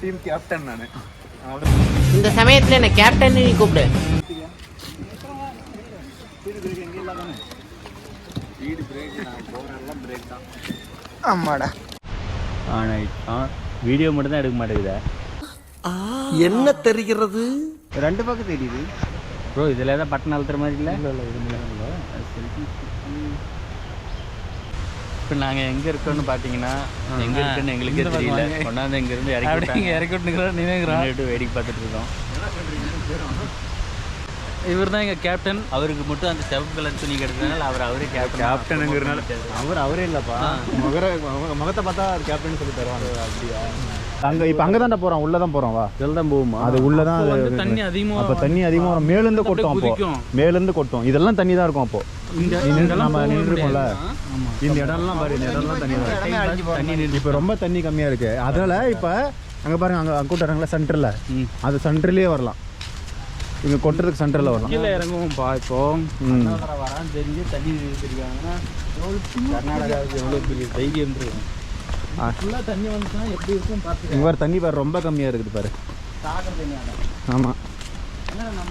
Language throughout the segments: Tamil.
டீம் கேப்டன் நானு இந்த சமயத்துல என்ன கேப்டன் நீ கூப்பிடு. ஆமாடா ஆன் ஆயிட்டான் வீடியோ மட்டும் தான் எடுக்க மாட்டேங்குதா. என்ன தெரிகிறது? ரெண்டு பக்கம் தெரியுது. ப்ரோ இதில் ஏதாவது பட்டன் அழுத்துற மாதிரி இல்லை? இப்போ நாங்கள் எங்கே இருக்கோம்னு பார்த்தீங்கன்னா எங்கே இருக்குன்னு எங்களுக்கே தெரியல. கொண்டாந்து இங்கேருந்து இறக்கி இறக்கி விட்டுங்கிறோம் நினைக்கிறோம் வேடிக்கை பார்த்துட்டு இருக்கோம். இவர் தான் எங்க கேப்டன் அவருக்கு மட்டும் அந்த சிவப்பு கலர் துணி கிடைச்சதுனால அவர் அவரே கேப்டன் கேப்டனுங்கிறனால அவர் அவரே இல்லப்பா. முகர முக- முகத்தை பார்த்தா கேப்டன் சொல்லி தருவாங்க. அப்படியா? அங்க இப்ப அங்க தான் போறோம் உள்ள தான் போறோம் வா இதில் தான் போகுமா அது உள்ளதான் தண்ணி அதிகமா அப்ப தண்ணி அதிகமா வரும். மேல இருந்து கொட்டும் அப்போ. மேல இருந்து கொட்டும். இதெல்லாம் தண்ணி தான் இருக்கும் அப்போ. இதெல்லாம் நம்ம போக நின்று இருக்கோம்ல. ஆமா. இந்த இடம்லாம் பாரு இந்த இடம்லாம் தண்ணி தண்ணி இப்போ ரொம்ப தண்ணி கம்மியா இருக்கு. அதனால இப்ப அங்க பாருங்க அங்க அங்க கூட்டுறாங்களா சென்டர்ல. அது சென்டர்லயே வரலாம். இங்க கொட்டுறதுக்கு சென்டர்ல வரலாம். கீழே இறங்குவோம் பா இப்போ. ம். வரான்னு தெரிஞ்சு தண்ணி தெரியாங்கன்னா கர்நாடகாவுக்கு எவ்வளோ பெரிய தைரியம் இருக்கும் ஃபுல்லா தண்ணி வந்துச்சுன்னா எப்படி இருக்கும் பார்த்து இங்க தண்ணி பாரு ரொம்ப கம்மியா இருக்குது பாரு. ஆமா.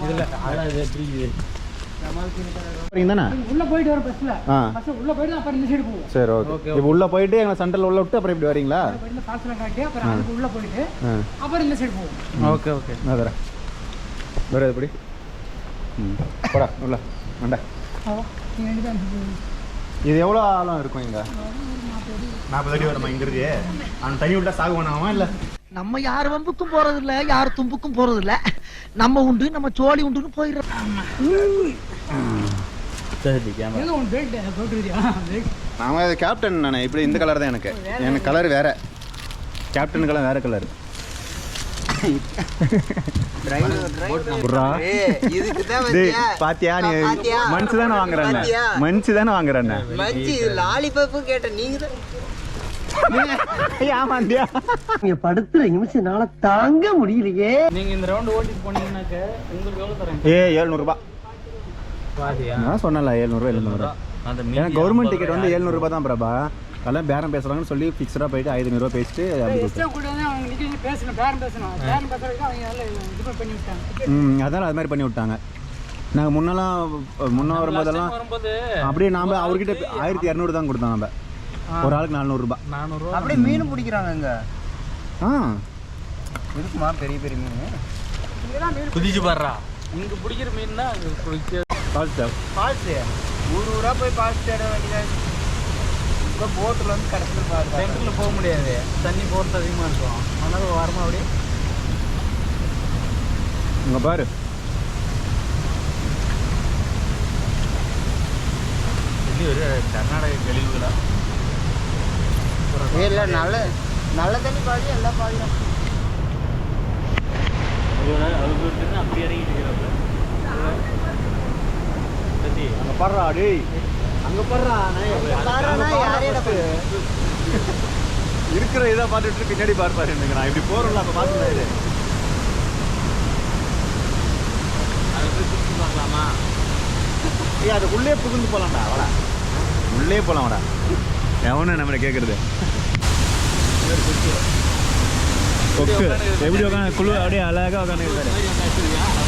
இதில் அதான் இது எப்படி இது? போறீங்க தானே? உள்ள போயிட்டு வர பஸ்ல ஆ. பஸ் உள்ள போயிட்டு அப்புறம் இந்த சைடு போவோம். சரி ஓகே இப்போ உள்ள போயிட்டு எங்களை சென்டர்ல உள்ள விட்டு அப்புறம் இப்படி வரீங்களா? உள்ள போயிட்டு அப்புறம் இந்த சைடு போவோம். ஓகே ஓகே வேற எப்படி ம். போடா உள்ள. மண்டை இது எவ்வளோ ஆழம் இருக்கும் இங்க? நாற்பது அடி வருமா இங்கிறது அவன் தண்ணி விட்டா சாகு பண்ணாமா இல்ல? நம்ம யார் வம்புக்கும் போறது இல்ல யார் தும்புக்கும் போறது இல்ல நம்ம உண்டு நம்ம சோழி உண்டுன்னு போயிடுறோம். நாம கேப்டன் நானே இப்படி இந்த கலர் தான் எனக்கு. எனக்கு கலர் வேற. கேப்டன் கலர் வேற கலர் பாத்தியா நீ? மனுச்சு தானே வாங்குறேன்? பாத்தியா? மனுச்சு தானே வாங்குறேன்? லாலிபப்பு கேட்ட நீங்க நீங்க படுத்துற நிமிஷம்னால தாங்க முடியலையே. நீங்க இந்த ரவுண்ட் ஓட்டிட்டு போனீங்கன்னாக்க உங்களுக்கு எவ்வளவு தரேன்? ஏ ஏழ்நூறுபா. பாதியா? நான் சொன்னல ஏழ்நூறுபா எழுநூறுபா. அந்த ஏன்னா கவர்மெண்ட் டிக்கெட் வந்து ஏழ்நூறுபா தான் பிரபா. அதெல்லாம் பேரம் பேசுறாங்கன்னு சொல்லி ஃபிக்ஸடாக போயிட்டு ஐநூறுரூவா பேசிட்டு அதான் அது மாதிரி பண்ணி விட்டாங்க. நாங்கள் முன்னெல்லாம் முன்ன வரும்போதெல்லாம் வரும்போது அப்படியே நாம அவர்கிட்ட ஆயிரத்தி இரநூறு தான் கொடுத்தோம் நம்ம ஒரு ஆளுக்கு நானூறுரூபா நானூறுரூவா அப்படியே மீன் பிடிக்கிறாங்க இங்க ஆ. இருக்குமா? பெரிய பெரிய மீன்? குதிச்சு பாடுறா. இங்க பிடிக்கிற மீன் தான் அங்க பிடிக்க கால் ஸ்டாப் ஃபால்ஸ் ஊர் ஊரா போய் ஃபால்ஸ் தேட வேண்டியதா இப்போ போட்டில் வந்து கடைசியில் பாருங்க சென்டர்ல போக முடியாது. தண்ணி போறது அதிகமா இருக்கும். அதனால வரமா அப்படியே இங்கே பாரு. இது ஒரு கர்நாடக கழிவுகளா? இல்லை நல்ல நல்ல தண்ணி பாதி எல்லா பாதியும் அப்படி இறங்கிட்டு இருக்கிறாங்க சரி அங்கே பாடுறா டேய். இருக்கிற இதை பார்த்துட்டு பின்னாடி பார்ப்பாரு எனக்கு நான் இப்படி போகிறோம்ல அப்போ சுற்றி பார்க்கலாமா? ஏய் அது உள்ளே புகுந்து போகலாம்டா வாடா. உள்ளே போகலாம் வாடா. எவனும் நம்மளை கேட்குறது கொக்கு. எப்படி உட்காந்து குழு அப்படியே அழகாக உட்காந்து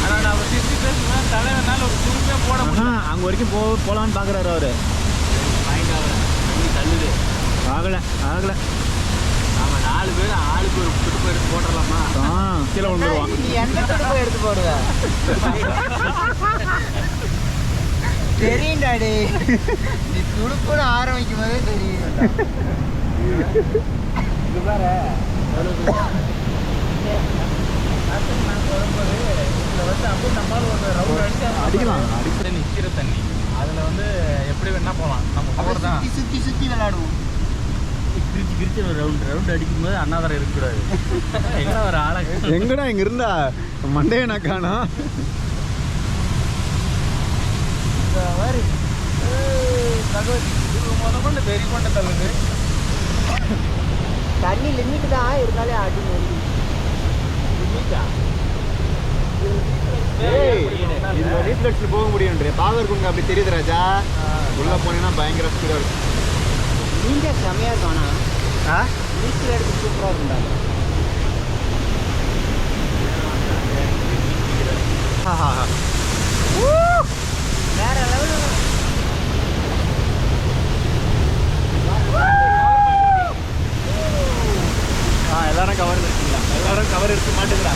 ஆனா நான் தலைவனால ஒரு துருப்பே போட ஆஹா அங்கே வரைக்கும் போ போகலான்னு பார்க்குறாரு அவரு பாயிண்ட் ஆகல தண்ணி தள்ளுது ஆகலை ஆகலை. நாம நாலு பேர் ஆளுக்கு ஒரு துடுப்பு எடுத்து போட்டுடலாமா ஆ கீழே விழுந்துருவான். நீ எந்த துடுப்பு எடுத்து போடுவ? தெரியும் டாடி நீ துடுப்புன்னு ஆரம்பிக்கும் போதே தெரியும் இது பாரு அடிக்கலாம் அடி அப்படியே நிக்கிற தண்ணி. அதுல வந்து எப்படி வேணா போலாம். நம்ம போறதா? சுத்தி சுத்தி சுத்தி விளையாடுவோம் பிரிச்சு பிரிச்சு ஒரு ரவுண்ட் ரவுண்ட் அடிக்கும்போது அண்ணாவரம் இருக்கக்கூடாது. என்ன ஒரு ஆளை? எங்கடா இங்க இருந்தா? மண்டையை நான் காணோம் இந்த மாதிரி முத கொண்டு வெறி கொண்டு தள்ளுது. தண்ணி லிமிட் தான் இருந்தாலே அடி ஏய் இந்த ரீஃப்ளெக்ஸ்ல போக முடியும்ன்ற. பாகர் குங்க அப்படி தெரியுது ராஜா. உள்ளே போனீங்கன்னா பயங்கர ஸ்பீடாக இருக்கும். நீங்க செமையா இருக்கும் ஆனா ஆ நீச்சல் எடுத்து சூப்பரா இருக்கும்டா வேற லெவலில் ஆ எல்லாரும் கவர் எடுத்துங்களா எல்லாரும் கவர் எடுக்க மாட்டேங்கிறா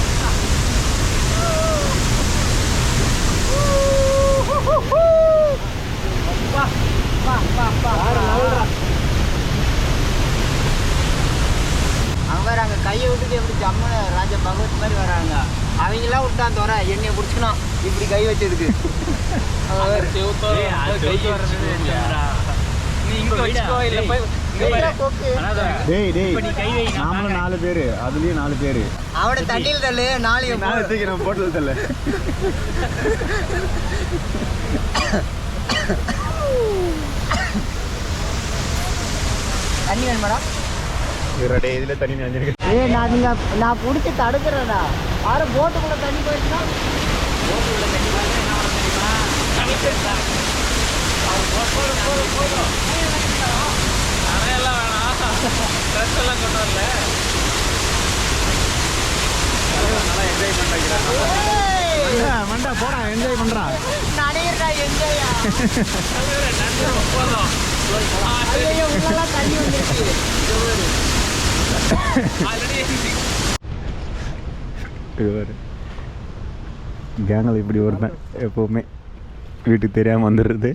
அவங்க வேற அங்க கையை விட்டுட்டு எப்படி ஜம்முன்னு ராஜா பகவத் மாதிரி வராங்க அவங்கெல்லாம் விட்டான் தோற என்னைய பிடிச்சிக்கணும் இப்படி கை வச்சதுக்கு நீ இங்க வச்சுக்கோ இல்ல போய் இங்க பாரு. டேய் டேய் இப்ப நீ கை வை, நான் நாமளும் நாலு பேர் அதுலயும் நாலு பேர் அவனை தண்ணியில் தள்ளு நாளைக்கு நாலு தூக்கி நம்ம போட்டது தெரியல தண்ணி வேணுமாடா? டேய் இதுல தண்ணி நினைஞ்சிருக்கு ஏய் நான் நீங்க நான் பிடிச்சி தடுக்கிறேன்டா. யாரும் போட்டுக்குள்ள தண்ணி போயிடுச்சுன்னா? அதையெல்லாம் வேணாம். ட்ரெஸ் எல்லாம் கொண்டு வரல. மண்டா போடா என்ஜாய் நடையிறா போதும் தண்ணி வந்துருச்சு. ஆல்ரெடி கேங்கில் இப்படி ஒருத்தன் எப்போவுமே வீட்டுக்கு தெரியாமல் வந்துடுறது.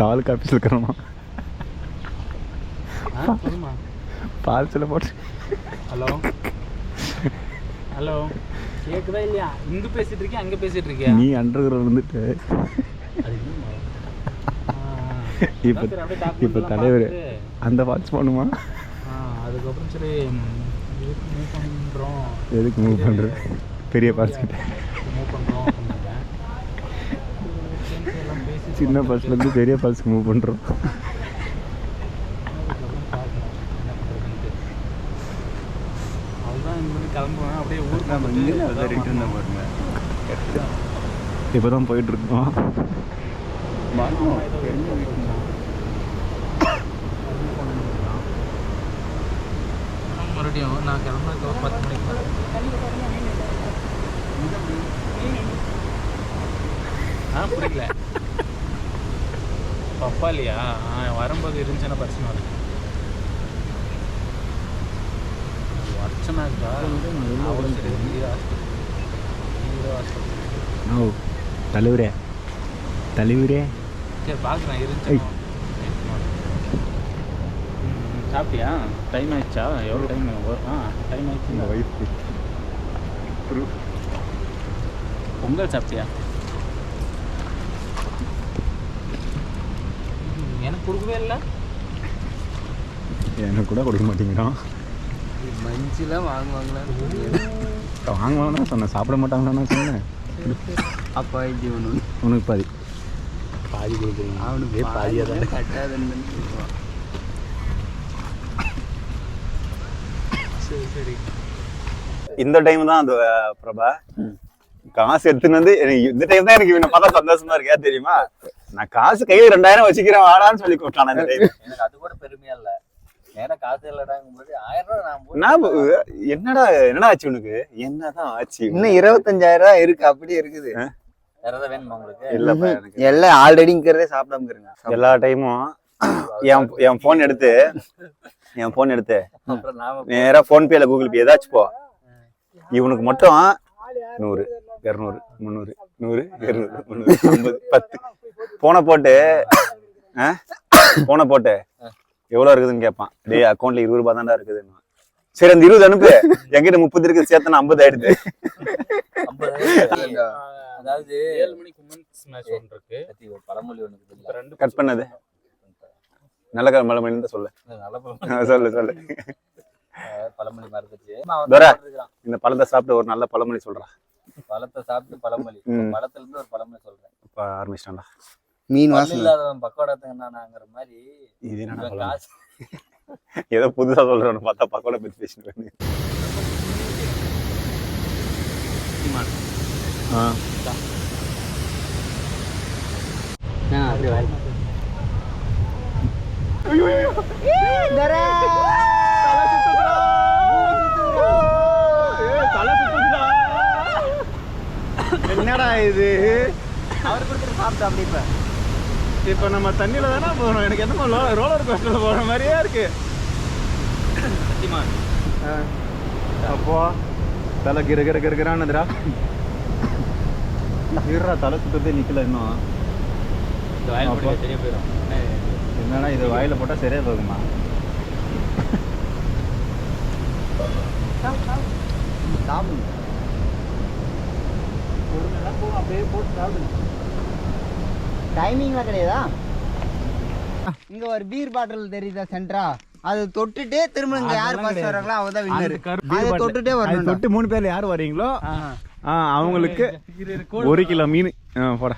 தாலுக்கா ஆஃபீஸில் இருக்கிறோமா சொல்லுமா பால்சில் போட்டு. ஹலோ? ஹலோ? கேக்குதா இல்லையா? இங்க பேசிட்டு இருக்கியா? அங்க பேசிட்டு இருக்கியா? நீ அண்டர் என்னம்மா? ஆ, இப்போ இப்போ தலைவர் அந்த வாட்ச் பண்ணுமா? அதுக்கப்புறம் சரி ம், இதுக்கு மூவ் பண்றோம். எதுக்கு மூவ் பண்ணுற பெரிய பார்ட்ஸ் கிட்ட. மூவ் பேசி சின்ன பல்ஸ்லேருந்து பெரிய பல்ஸ்க்கு மூவ் பண்ணுறோம் அதுக்கப்புறம் பார்க்கணும் என்ன பண்றதுன்ட்டு. அவ்வளவுதான் இந்த மாதிரி கிளம்புவேன் அப்படியே ஊருக்கு வந்துட்டு பாருங்க இப்போ தான் போயிட்டுருக்கோம். மறுபடியும் நான் கிளம்புறதுக்கு ஒரு பத்து மணிக்கு. ஆ புரியல. பப்பாளியா ஆ வரும்போது இருந்துச்சுன்னா பிரச்சனை இல்லை ஹீரோ ஹாஸ்பிட்டல் ஓ தலைவரே தலைவரே சரி பார்க்குறேன். இருந்துச்சு சாப்பிட்டியா டைம் ஆயிடுச்சா எவ்வளோ டைம் ஆ டைம் ஆயிடுச்சு ஒய்ஃப் பொங்கல் சாப்பிட்டியா எனக்கு கொடுக்கவே இல்லை எனக்கு கூட கொடுக்க மாட்டேங்கிறான் மஞ்சுலாம் வாங்குவாங்களா? வாங்குவாங்கன்னா சொன்னேன். சாப்பிட மாட்டாங்களான்னு சொன்னேன். அப்பா இது ஒன்று உனக்கு பாதி. பாதி கொடுக்குறீங்க. அவனுக்கு பாதியா தானே. கட்டாதுன்னு சரி சரி. இந்த டைம் தான் அது அஹ், பிரபா. காசு எடுத்துன்னு வந்து எனக்கு இந்த டைம் தான் எனக்கு இவனை பார்த்தா சந்தோஷமா இருக்கா தெரியுமா? நான் காசு கையில ரெண்டாயிரம் வச்சுக்கிறேன் வாடான்னு சொல்லி கூப்பிட்டான் எனக்கு அது கூட பெருமையா இல்ல. நேரா காசு இல்லடாங்கும்போது ஆயிரம் ரூபாய் நான் என்னடா என்னடா ஆச்சு உனக்கு? என்னதான் ஆச்சு? இன்னும் இருபத்தஞ்சாயிரம் ரூபாய் இருக்கு அப்படியே இருக்குது. வேற ஏதாவது வேணுமா உங்களுக்கு? இல்லப்பா எனக்கு எல்லாம் ஆல்ரெடிங்கிறதே சாப்பிடாம இருங்க எல்லா டைமும் என் என் போன் எடுத்து என் போன் எடுத்து. நேரா போன் பேல கூகுள் பே ஏதாச்சும் போ. இவனுக்கு மட்டும் நூறு இரநூறு முந்நூறு நூறு இருநூறு முந்நூறு ஐம்பது பத்து. போனை போட்டு ஆ? போனை போட்டு எவ்வளவு இருக்குதுன்னு கேட்பான் டேய் அக்கௌண்ட்ல இருபது ரூபாய் தான்டா இருக்குதுன்னு சரி அந்த இருபது அனுப்பு. என்கிட்ட முப்பது இருக்குது சேர்த்தனா ஐம்பது ஆயிடுது. அதாவது ஏழு மணிக்கு உமன்ஸ் மேட்ச் ஒன்று இருக்கு. பழமொழி ஒன்று ரெண்டு கட் பண்ணது. நல்ல காலம் மழை மணி சொல்லு. சொல்லு சொல்லு. பழமொழி மறந்துச்சு. இந்த பழத்தை சாப்பிட்டு ஒரு நல்ல பழமொழி சொல்றா. பழத்தை சாப்பிட்டு பழமொழி. பழத்துல இருந்து ஒரு பழமொழி சொல்றேன். இப்ப ஆரம்பிச்சிட்டான்டா. மீன் வாசனை. இல்லாதவன் பக்கோடத்தங்கனாங்கிற மாதிரி இது என்ன? காசு. ஏதோ புதுசா சொல்றவனு பார்த்தா பக்கோட பத்தி பேசிட்டு என்னடா இது? அவர் கொடுத்துட்டு சாப்பிட்டா அப்படி இப்போ. இப்போ நம்ம தண்ணியில் தானே போகணும் எனக்கு என்னமோ ரோலர் கோஸ்டரில் போகிற மாதிரியே இருக்கு. ஆ. அப்போ தலை கிர கிர கிரகிறான்னுதுடா இருடா தலை சுத்ததே நிக்கல இன்னும். இந்த வாயில் அப்போ? போட்டு தெரிய போயிடும். என்ன இது? என்னடா இது வாயில போட்டா சரியா போகுமா? சாப்பிடுங்க டைமிங்லாம் கிடையாதா? இங்க ஒரு பீர் பாட்டில் தெரியுதா சென்ட்ரா அது தொட்டுட்டு திரும்ப இங்க யார் ஃபர்ஸ்ட் வராங்களோ அவங்க தான் வின்னர் அதை தொட்டுட்டே வரணும் தொட்டு மூணு பேர்ல யார் வரீங்களோ அவங்களுக்கு ஒரு கிலோ மீன் ஆ, போட.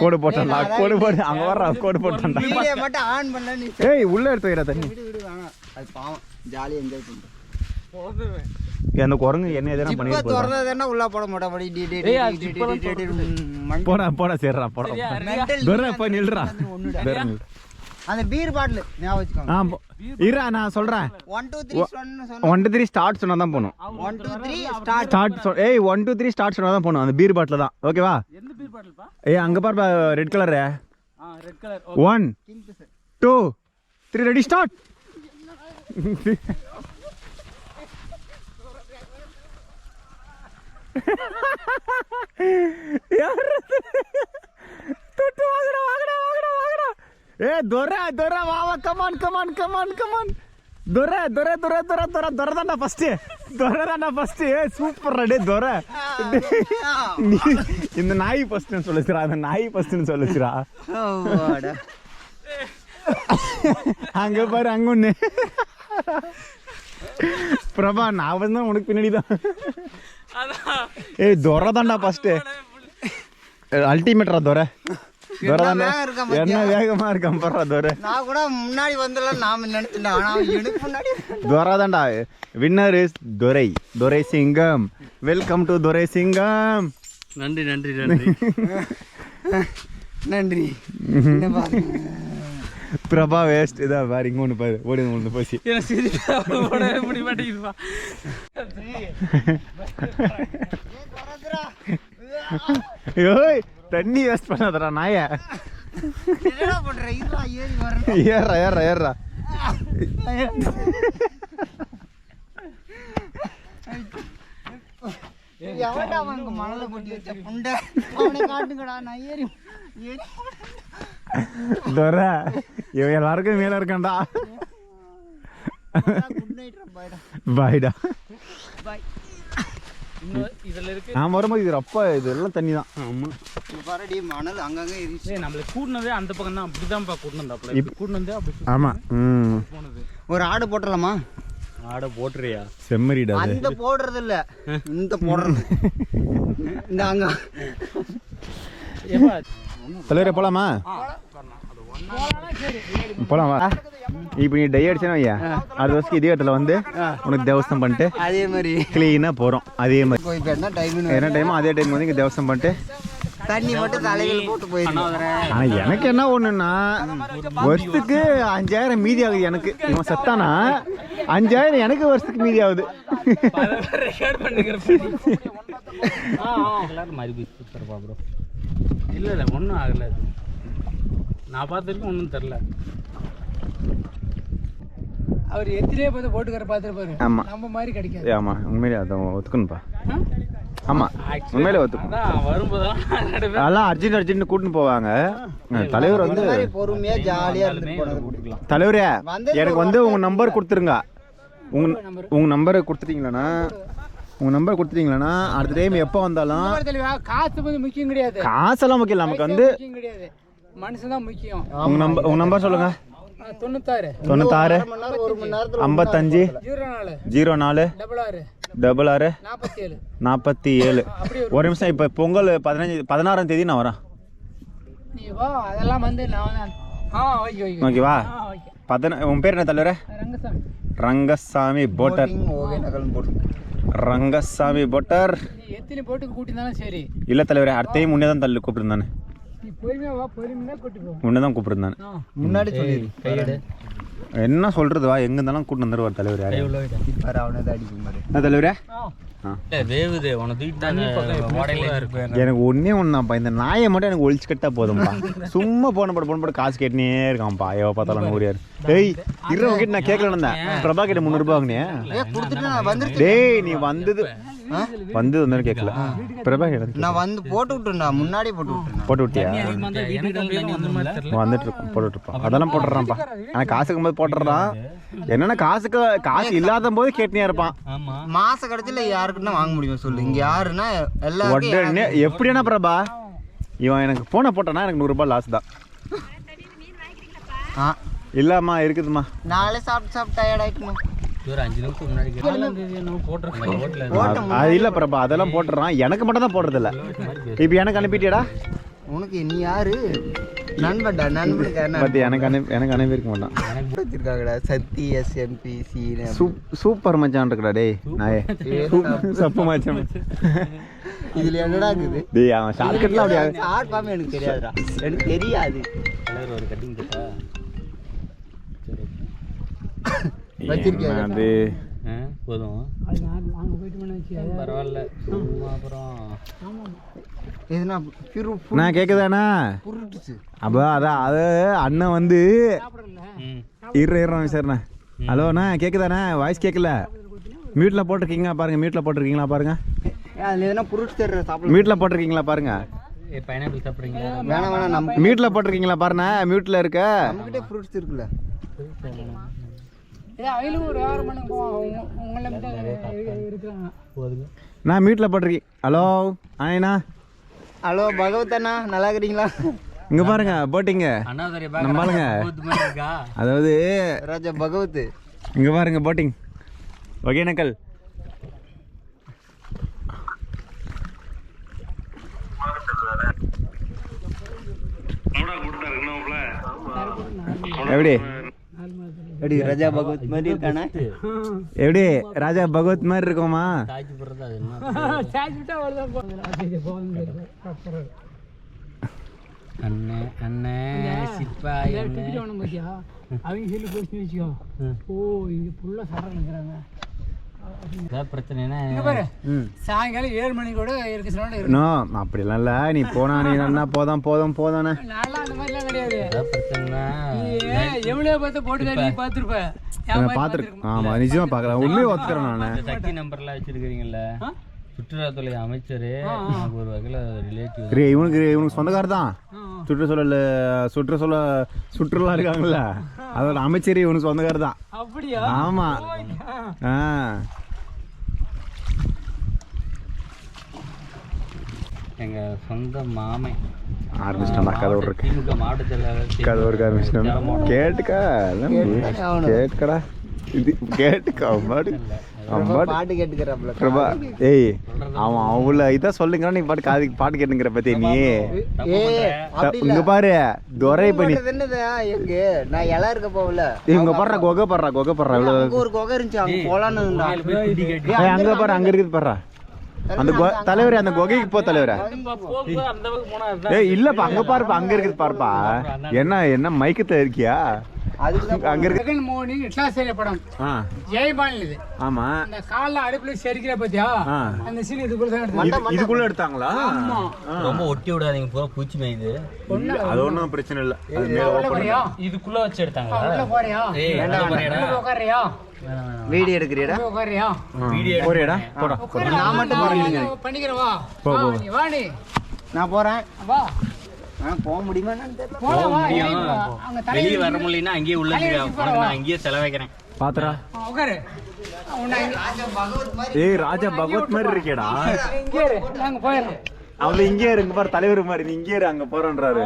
கோடு போட்டான்டா கோடு போட்டு அங்க வர்றா கோடு போட்டான்டா. மட்டும் ஆன் பண்ண நீ ஏய் உள்ள எடுத்து வைடா தண்ணி. விடு விடு வேணாம் அது பாவம். ஜாலியா என்ஜாய் ஏய், அந்த குரங்கு என்ன எதனா இப்ப பண்ணிட்டு போகுது. திறந்ததுன்னா உள்ள போட மண் போடா போடா சரிடா போடா துரை போய் நில்றா. அந்த பீர் பாட்டில் ஞாபகம் வச்சுக்கோங்க. ஆ போ- இருடா நான் சொல்றேன். ஒன் டூ த்ரீ சொன்னு சொன்ன. ஒன் டூ த்ரீ ஸ்டார்ட் சொன்னா தான் போகணும். One two three start start ஏய் ஒன் டூ த்ரீ ஸ்டார்ட் சொன்னா தான் போகணும். அந்த பீர் பாட்டில் தான். ஓகேவா எந்த பீர் பாட்டில்ப்பா ஏய் அங்க பாரு ரெட் கலரு ஆ red colour one two three ready start தொட்டு வாங்கடா வாங்கடா வாங்கடா வாங்கடா. ஏ துரை துரை வா வா come on come on come on come on Durai Durai Durai Durai Durai Durai தான்டா ஃபர்ஸ்ட் துரை தான்டா ஃபர்ஸ்ட் ஏ சூப்பர் டே துரை. இந்த நாய் ஃபர்ஸ்ட்னு சொல்லுச்சுடா அந்த நாய் ஃபர்ஸ்ட்னு சொல்லுச்சுடா. அங்க பாரு அங்க ஒண்ணு. பிரபா நான் தான் உனக்கு பின்னாடி தான். ஏய் துரை தான்டா ஃபர்ஸ்ட் அல்டிமேட்ரா துரை? என்ன வேகமா இருக்கான் பாரு துரை? நான் கூட முன்னாடி வந்துடலாம் நாம நினைச்சேன் ஆனா அவன் எனக்கு முன்னாடி துரை தான்டா. வின்னர் இஸ் துரை. துரை சிங்கம். வெல்கம் டு துரை சிங்கம். நன்றி நன்றி நன்றி. நன்றி. என்ன பாருங்க. பிரபா வேஸ்ட். இதா பாரு இங்க ஒன்று பாரு. ஓடி ஒன்று போசி எனக்கு சிரிப்பா போடவே முடிய மாட்டேங்குதுப்பா. ஏய் தண்ணி வேஸ்ட் பண்ணாதடா நாய. ஏறி ஏறா ஏறா எவன்டா அவன் இங்க மணல கொட்டி வச்ச? புண்டை. அவனை காட்டுங்கடா நான் ஏறி ஏறி துரை இவன் எல்லாருக்கும் மேல இருக்கான்டா. பாய்டா. பாய் நான் வரும்போது இது அப்பா இது எல்லாம் தண்ணி தான் ஆமா. இங்க பாருடி மணல் அங்கங்க எரிச்சு. ஏய் நம்மள கூட்டினதே அந்த பக்கம் தான். அப்படிதான்ப்பா கூட்டினு வந்தாப்புல இப்படி கூட்டினு வந்தே அப்படி ஆமா ம். போனது. ஒரு ஆடு போட்டுடலாமா ஆட போட்டுறியா? செம்மறிடா அந்த போடுறது இல்ல இந்த போடுறது. இந்த அங்க. தலைவரே போலாமா? போலாம்? வா இப்போ நீ டை அடிச்சேனா ஐயா அடுத்த வருஷம் இதே இடத்துல வந்து உனக்கு தேவஸ்தம் பண்ணிட்டு அதே மாதிரி. க்ளீனாக போகிறோம் அதே மாதிரி. போய் போயிருந்தா டைம் என்ன டைமோ அதே டைம் வந்து இங்கே தேவஸ்தம் பண்ணிட்டு தண்ணி மட்டும் தலைகள் போட்டு ஆனால் எனக்கு என்ன ஒன்றுன்னா வருஷத்துக்கு அஞ்சாயிரம் மீதி ஆகுது எனக்கு. இவன் செத்தானா? அஞ்சாயிரம் எனக்கு வருஷத்துக்கு மீதி ஆகுது. ரெக்கார்ட் இல்லை இல்லை ஒன்றும் ஆகலை. அது நான் பார்த்துருக்கேன் ஒன்றும் தெரில. அவர் எத்திலே போய் போட்டுக்கிற பார்த்துருப்பாரு ஆமாம் நம்ம மாதிரி கிடைக்காது. ஆமாம் உண்மையிலே அதை ஒத்துக்கணும்ப்பா ஆமாம் உண்மையிலே ஒத்துக்கணும் வரும்போதெல்லாம் நடுவே அதெல்லாம் அர்ஜென்ட் அர்ஜென்ட் கூட்டின்னு போவாங்க. தலைவர் வந்து இந்த மாதிரி பொறுமையா ஜாலியா இருந்துட்டு போனது தலைவரே எனக்கு வந்து உங்க நம்பர் கொடுத்துருங்க. உங்க உங்க நம்பரை கொடுத்துட்டீங்களா உங்க நம்பர் கொடுத்துட்டீங்களா அடுத்த டைம் எப்போ வந்தாலும் தெளிவா காசு வந்து முக்கியம் கிடையாது. காசெல்லாம் முக்கியம் இல்ல, நமக்கு வந்து முக்கியம் கிடையாது. மனுஷன் தான் முக்கியம். உங்க நம்பர் உங்க நம்பர் சொல்லுங்க. ஆ, தொண்ணூத்தாறு. தொண்ணூத்தாறு ஐம்பத்தஞ்சு ஜீரோ நாலு ஜீரோ நாலு டபுள் ஆறு டபுள் ஆறு நாற்பத்தி ஏழு நாற்பத்தி ஏழு ஒரு நிமிஷம். இப்போ பொங்கல் பதினஞ்சு பதினாறாம் தேதி நான் வரேன். நீ வா அதெல்லாம் வந்து நான் வந்து ஆ ஓகே ஓகே. ஓகேவா பதின உன் பேர் என்ன தலைவரே? ரங்கசாமி. ரங்கசாமி போட்டர். ஓகே நகல் போட்டு. ரங்கசாமி போட்டர். எத்தனை போட்டுக்கு கூட்டியிருந்தாலும் சரி. இல்லை தலைவரே அடுத்த டைம் முன்னே தான் தள்ளி கூப்பிட்டுருந்தானே. உன்னை தான் கூப்பிடுறேன் முன்னாடி கையெடு என்ன சொல்றது வா எங்க இருந்தாலும் கூட்டு வந்துருவார் தலைவர் யாரு தலைவரே? வேவுது எனக்கு ஒண்ணே ஒண்ணுதான்ப்பா. இந்த நாயை மட்டும் எனக்கு ஒழிச்சு கட்டா போதும்பா. சும்மா போன போட போன போட காசு கேட்டுனே இருக்கான்ப்பா. ஐயோ பார்த்தாலும் நூறு யார் டேய் இருபது கிட்ட நான் கேட்கல இருந்தேன். பிரபா கிட்ட முந்நூறுபா வந்துருச்சு டேய் நீ வந்தது வந்தது வந்து கேட்கல. பிரபா கிட்ட நான் வந்து போட்டு விட்டுருந்தா முன்னாடி போட்டு விட்டுருந்தா. போட்டு விட்டியா? வந்துட்டு இருக்கோம் போட்டுட்டு இருப்பான் அதெல்லாம் போட்டுறான்ப்பா ஆனா காசுக்கு போது போட்டுறான். என்னன்னா காசுக்கு காசு இல்லாத போது கேட்டுனே இருப்பான். ஆமா. மாச கடைசியில யாருக்குன்னா வாங்க முடியுமா சொல்லு? இங்க யாருன்னா எல்லாருக்கும் உடனே எப்படின்னா பிரபா. இவன் எனக்கு போனை போட்டானா எனக்கு நூறுரூபா லாஸ் தான். ஆ, இல்லம்மா இருக்குதுமா நாளே சாப்பிட்டு சாப்பிட்டு டயர்ட் ஆயிட்டணும் ஒரு அஞ்சு நிமிஷம் முன்னாடி போட்டிருக்கேன் ஓட்டல அது இல்ல பிரபா அதெல்லாம் போட்டுறான். எனக்கு மட்டும் தான் போடுறது இல்ல இப்போ எனக்கு அனுப்பிட்டியடா. உனக்கு நீ யாரு? நண்பன்டா என்ன? பட் எனக்கு அனுப்பி எனக்கு அனுப்பியிருக்க மாட்டான். வச்சிருக்காங்கடா சத்தி எஸ்எம்பி சி சூப் சூப்பர் மச்சான் இருக்குடா டேய் நாயே. சப்பு மச்சான். இதுல என்னடா இருக்குது? டேய் அவன் ஷார்ட்கட்லாம் அப்படியே ஷார்ட் ஃபார்ம் எனக்கு தெரியாதுடா. எனக்கு தெரியாது. கலர் ஒரு கட்டிங் கிட்டா வச்சிருக்கியா அது போதும். பரவாயில்ல. அப்புறம் நான் அப்போ அதான் அது அண்ணன் வந்து இரு இருறோம் சரிண்ணா ஹலோண்ணா கேக்குதாண்ணா? வாய்ஸ் கேட்கல மியூட்டில் போட்டிருக்கீங்க பாருங்க மியூட்டில் போட்டிருக்கீங்களா பாருங்க. மியூட்டில் போட்டிருக்கீங்களா பாருங்க. பைனாப்பிள் சாப்பிட்றீங்களா? வேணாம் வேணாம் நம்ம மியூட்டில் போட்டிருக்கீங்களா பாருண்ணா மியூட்டில் இருக்க. நம்மகிட்டே ஃப்ரூட்ஸ் இருக்குல்ல. உங்களை தான் இருக்கிறாங்க போதுங்க நான் மியூட்டில் போட்டிருக்கேன் ஹலோ ஆயிண்ணா ஹலோ பகவத் அண்ணா நல்லா இருக்கிறீங்களா? இங்க பாருங்க போட்டிங்க. நம்ம இருக்கா? அதாவது ராஜா பகவத். இங்க பாருங்க போட்டிங். ஒகேனக்கல் எப்படி? எப்படி ராஜா பகவத் மாதிரி இருக்கானே? எப்படி ராஜா பகவத் மாதிரி இருக்குமா? தாய்ச்சி போடுறது அது என்ன? சார்ஜ் விட்டா அவ்வளோதான் போகுது அண்ணே அண்ணே சிப்பாய் அண்ணே டிக்கெட் வேணும் பார்த்தியா அவங்க சொல்லி போச்சு வச்சுக்கோ. ஓ இங்கே சரம் நிற்கிறாங்க சாயங்காலம் ஏழு மணி கூட இருக்க சொன்னா இருக்கு நோ அப்படிலாம் இல்லை. நீ போனா நீ என்ன போதும் போதும் போதானே நான்லாம் அந்த மாதிரிலாம் கிடையாது. ஏதாவது பிரச்சனைனா நீ எவ்வளோ பார்த்து போட்டு நீ பார்த்துருப்ப. பார்த்துருக்கேன் ஆமாம் நிஜமாக பார்க்கலாம். உண்மையை ஒத்துக்கிறேன் நான். சக்தி நம்பர்லாம் வச்சிருக்கீங்கல்ல சுற்றுலாத்துறை அமைச்சர் எனக்கு ஒரு வகையில் ரிலேட்டிவ் இவனுக்கு இவனுக்கு சொந்தக்காரர் தான். சுற்றுச்சூழல் சுற்றுச்சூழ சுற்றுலா இருக்காங்கல்ல. அதோட அமைச்சர் இவனுக்கு சொந்தக்காரர் தான். அப்படியா? ஆமா. ஆ. எங்க சொந்த மாமன் ஆரம்பிச்சிட்டா கதை ஒரு இருக்கு திமுக மாவட்ட செயலாளர் கதை ஒரு ஆரம்பிச்சிட்டா கேட்டுக்கா கேட்டுக்கடா. இது கேட்டுக்கா அம்மாடு பாட்டு பிரபா ஏய் அவன் அவ்வளோ இதான் சொல்லுங்க நீ பாட்டு காது பாட்டு கேட்டுங்கிற பத்தி நீ. இங்க பாரு துரை பண்ணி. பண்றது என்னது எங்க? நான் இலை இருக்க போகல. இவங்க பாடுறா கொகை பாடுறா கொகை பாடுறா இவ்வளோ அங்க ஒரு குகை இருந்துச்சு அங்க போலான்னு அங்க பாரு அங்க இருக்குது பாரு அந்த தலைவரே அந்த குகைக்கு போ தலைவரே. ஏய் இல்லப்பா அங்க பாருப்பா அங்க இருக்குது பாருப்பா. என்ன என்ன மயக்கத்துல இருக்கியா? அங்க இருக்கு ஜெகன் மோகனின் இட்லாசேரிய படம். ஆ. ஜெயபான் இது ஆமா. அந்த காலில் அடுப்புல செரிக்கிற பத்தியா. அந்த சீன் இதுக்குள்ள தான் இதுக்குள்ள எடுத்தாங்களா? ரொம்ப ஒட்டி விடாதீங்க. பூரா பூச்சி மேயுது. அது ஒண்ணும் பிரச்சனை இல்ல. அது மேல உள்ள open போறியா? இதுக்குள்ள வச்சு எடுத்தாங்களா? உள்ள போறியா? உட்காரியா வீடியோ எடுக்கிறியடா? உள்ள உட்காரியா போறியாடா? போடா. நான் மட்டும் போறேன் பண்ணிக்கிறேன் வா. போ, வா, போ. நீ வா நீ. நான் போறேன். வா. போக முடியுமா வெளியே வர முடியலன்னா அங்கேயே உள்ள நான் அங்கேயே செலவைக்கிறேன் மாதிரி ஏய் ராஜா பகவத் மாதிரி இருக்கேடா. நாங்க அவள இங்கே இருங்க பாரு தலைவர் மாதிரி நீ இங்கே இரு அங்க போறேன்றாரு.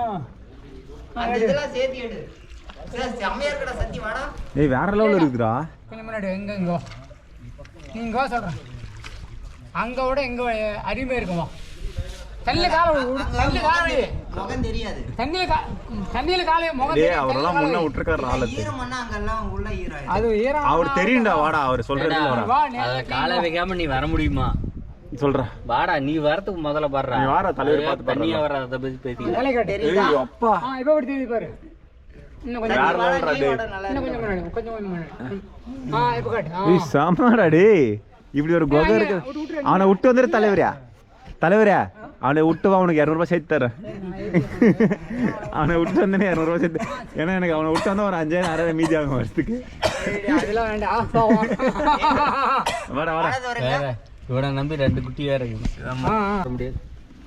இருக்கடா ஏய் வேற லெவல்ல இருக்குதுடா. கொஞ்சம் முன்னாடி எங்க இங்க வா. நீ இங்க வா சொல்றேன். அங்க விட எங்க அருமையா இருக்குமா தண்ணியில கால விடு, தண்ணியில கால. விடு. முகம் தெரியாது. தண்ணியில கா தண்ணியில காலைய முகம் டேய் தெரியும், அவரெல்லாம் முன்ன விட்டுருக்காரு அங்கெல்லாம் உள்ள ஈரம் ஆயிடும். அது ஈரம் அவர் தெரியும்டா வாடா அவர் சொல்றது வாடா. காலை வைக்காம நீ வர முடியுமா? சொல்ற. வாடா நீ வரதுக்கு முதல்ல பாடுறா. நீ வாடா, தலைவர் பார்த்து தண்ணியா வர அதை பத்தி பேசிக்கலாம் வேலை காட்டு. ஏய் அப்பா. ஆ இப்போ தெரியுது பாரு. இப்படி ஒரு குகை இருக்கு. அவனை விட்டு வந்துரு தலைவரா. தலைவரா அவனை விட்டு வா உனக்கு இரநூறுபா சேர்த்து தரேன். அவனை விட்டு வந்தேனே இரநூறுபா சேர்த்து. ஏன்னா எனக்கு அவனை விட்டு வந்தா ஒரு அஞ்சாயிரம் ஆறாயிரம் மீதி ஆகும் வருஷத்துக்கு. வாடா வேற இவனை நம்பி ரெண்டு குட்டி வேற முடியாது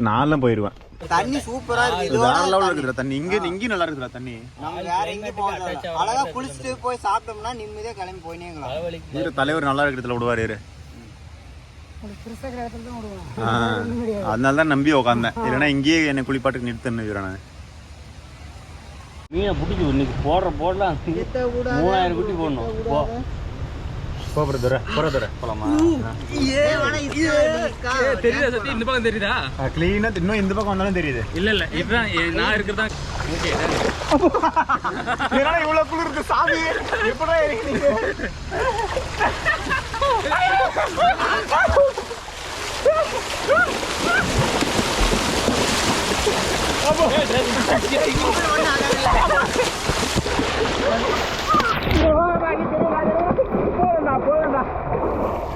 நான்லாம் போயிடுவேன் தண்ணி சூப்பரா இருக்கு. வேற லெவலில் இருக்குதுடா தண்ணி. இங்கே இங்கேயும் நல்லா இருக்குதுடா தண்ணி. நம்ம வேற எங்கேயும் போக தேவையில்ல. அழகா குளிச்சுட்டு போய் சாப்பிட்டோம்னா நிம்மதியா கிளம்பி போயினே இருக்கலாம் இரு தலைவர் நல்லா இருக்கிறதுல விடுவார் இரு கிறிஸ்தவ இடத்துல தான் விடுவோம் ஆ, அதனால தான் நம்பி உட்காந்தேன் இல்லைன்னா இங்கேயே என்னை குளிப்பாட்டுக்கு நிறுத்தன்னு நான். மீனை பிடிச்சி இன்னைக்கு போடுற போடலாம் மூணாயிரம் குட்டி போடணும். போ. போகிற துரை போகிற துரை போலாமா? தெரியுதா சத்தி? இந்த பக்கம் தெரியுதா? க்ளீனாக இன்னும் இந்த பக்கம் வந்தாலும் தெரியுது. இல்ல இல்ல இதுதான் நான் இருக்கிறதா? ஓகே என்னடா இவ்வளவு குளிருக்கு சாமி? எப்படா இருக்கீங்க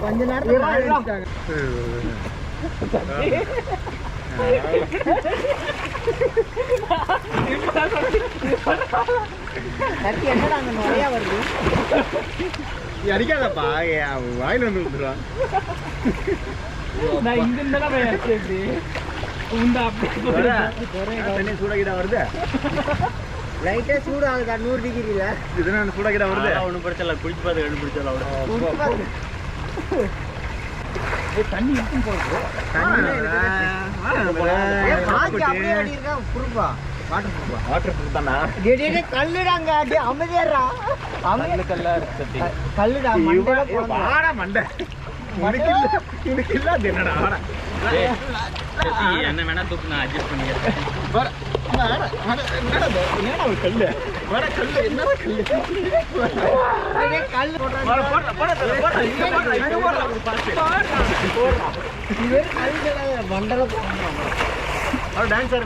கொஞ்ச நேரத்துல அங்க வருது அடிக்காதப்பா வாயில் வந்து விட்டுருவான். நான் இங்க உண்டா அப்படி தண்ணி சூடாகிட்டா வருது? லைட்டா சூடு ஆகுதா நூறு டிகிரில இதுனா சூடாகிட்டா வருது? ஒன்றும் பிரச்சனை இல்லை. குளிச்சு பார்த்து கண்டுபிடிச்சாலும் அவ்வளோ அப்படியே அடி இருக்கா? குறுப்பா வாட்டர் குறுப்பா வாட்டர் ப்ரூஃப் தானா? கல்லுடாங்க. அப்படியே அமைதியாடுறா அமைதி கல்லா இருக்கு சத்தி கல்லுடா மண்டை. உனக்கு இல்ல உனக்கு இல்ல அது என்னடா சத்தி, என்ன வேணா தூக்கு நான் அட்ஜஸ்ட் பண்ணிக்கிறேன்.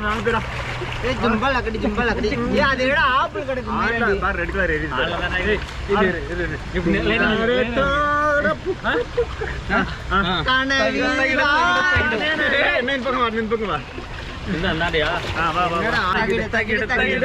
நாலு பேரா ஜும்பல் அக்கடி, ஜும்பல் அக்கடி. அதை விட ஆப்பிள் கிடக்கு முன்னாடி. பார் ரெட் கலர் எரியுது ஆள்ல தானே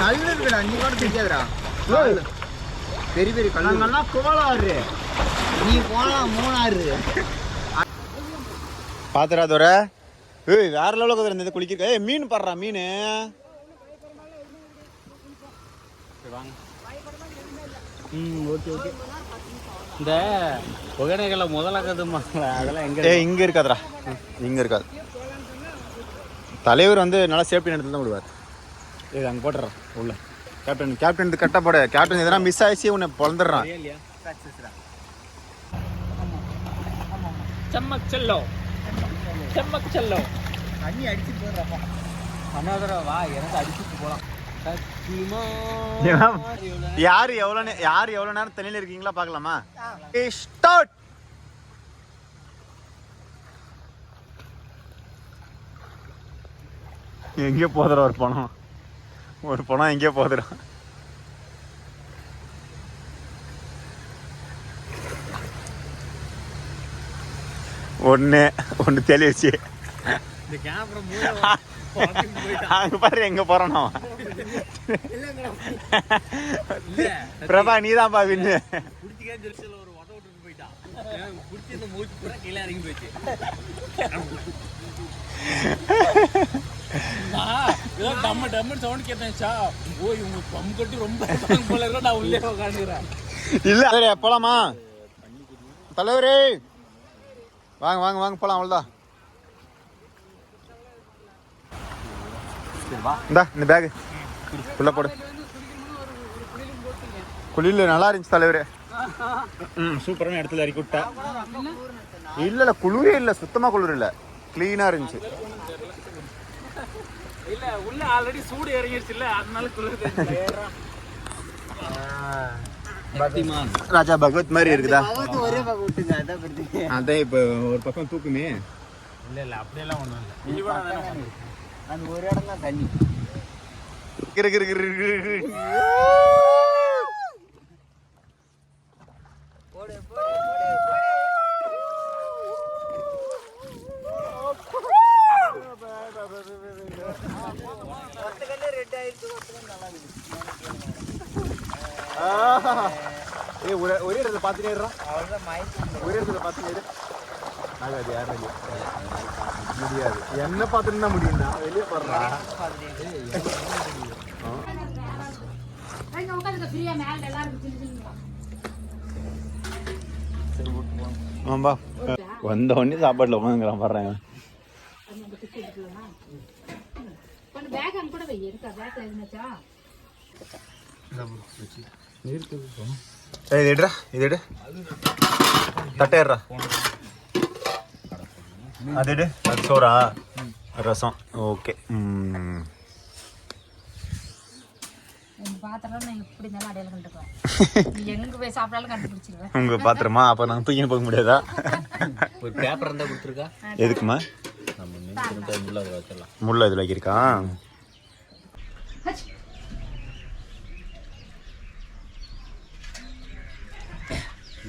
கல்லு இருக்குடா நீ கூட தெரியாதுடா. பெரிய பெரிய கல்லு. நாங்கெல்லாம் கோளாறு. நீ போலாம் மூணாறு. பாத்துடா துரை ஏய் வேற லெவலுக்கு குதிரை இந்த குளிக்க ஏய் மீன் படுறா மீன். ம் ஓகே ஓகே. இந்த ஒகேனக்கல்ல முதலாக்கதுமா அதெல்லாம் எங்க ஏய் இங்க இருக்காதுடா. இங்க இருக்காது. தலைவர் வந்து நல்லா சேஃப்டி இடத்துல தான் விடுவார் ஏய் அங்க போட்டுறான் உள்ள. கேப்டன் கேப்டன் இது கரெக்டாக போட. கேப்டன் எதனா மிஸ் ஆயிடுச்சு உன்னை பிறந்துடுறான் செம்மக் செல்லோ. செம்மக் செல்லோ. தண்ணி அடிச்சு போடுறப்பா. அண்ணாதரா வா எனக்கு அடிச்சுட்டு போலாம். சத்தியமா யார் எவ்வளோ நே யார் எவ்வளோ நேரம் தண்ணியில் இருக்கீங்களா பார்க்கலாமா? ஸ்டார்ட் எங்கே போதுற ஒரு பணம்? ஒரு பணம் எங்கே போதுற ஒன்று ஒன்று தெளிச்சு. இந்த கேமரா அங்க பாரு எங்க போறோம் பிரபா நீ வின்னு. குடிச்சிக்கே ஒரு போயிட்டான் இறங்கி போயிடுச்சு டம்ம சவுண்ட் கேட்டேன்ச்சா ஓ இவங்க பம்பு கட்டி ரொம்ப போல இருக்கா நான் உள்ளே உட்காந்துக்கிறேன் இல்ல சரி போலாமா? தலைவரே. வாங்க வாங்க வாங்க போலாம் அவ்வளோதான் இந்தா இந்த பேக் உள்ள போடு. குளிரில் நல்லா இருந்துச்சு தலைவரே. ம் சூப்பரான இடத்துல இறக்கி விட்டா. இல்ல இல்ல குளிரே இல்ல சுத்தமா குளிர் இல்ல. கிளீனா இருந்துச்சு. இல்ல உள்ள ஆல்ரெடி சூடு இறங்கிருச்சு இல்ல அதனால குளிர் ராஜா பகவத் மாதிரி இருக்குதா? அதான் இப்போ ஒரு பக்கம் தூக்குமே. இல்ல இல்ல அப்படியெல்லாம் ஒண்ணும் இல்ல. அந்த ஒரு இடம் தான் தண்ணி கிரு கிரு. ஆஹா. ஏய் ஒரே இடத்துல பார்த்துட்டே ஒரே இடத்துல பார்த்துட்டே. ஆகாது யாரும்? முடியாது. என்ன பார்த்துட்டு தான் முடியும்டா? வெளியே போடுறா வந்த உடனே சாப்பாட்டில் உட்காந்துக்கிறான் ஏய் இது எடுடா இது எடு. தட்டையறா அது அது சோறா ரசம் ஓகே ம் உங்க பாத்திரம்? அப்போ நான் தூக்கின்னு போக முடியாதா? ஒரு பேப்பர் இருந்தா கொடுத்துருக்கா? எதுக்குமா முள்ள இதில் இருக்கா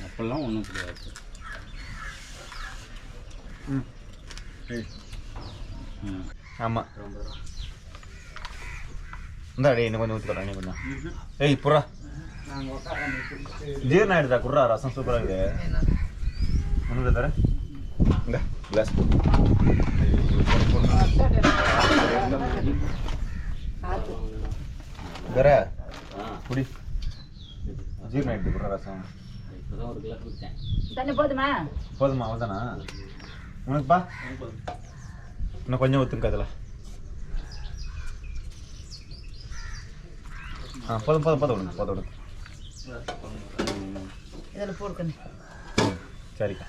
அப்பெல்லாம் ஒண்ணும் கிடையாது. ஆமாம் இந்த டேய் இன்னும் கொஞ்சம் ஊற்றி போடுறேன் கொஞ்சம். ஏய் புறா. ஜீரணம் ஆயிடுதா குர்ரா ரசம் சூப்பராக இருக்குது. ஒன்று தர இந்த கிளாஸ் தர. குடி. ஜீரணம் ஆயிடுது குர்ரா ரசம். போதுமா? போதுமா அவ்வளோதானா உனக்குப்பா இன்னும் கொஞ்சம் ஊற்றுங்க அதில் ஆ போதும் போதும் போதும் விடுங்க போதும் விடுங்க இதில் போடுக்கணும் சரிக்கா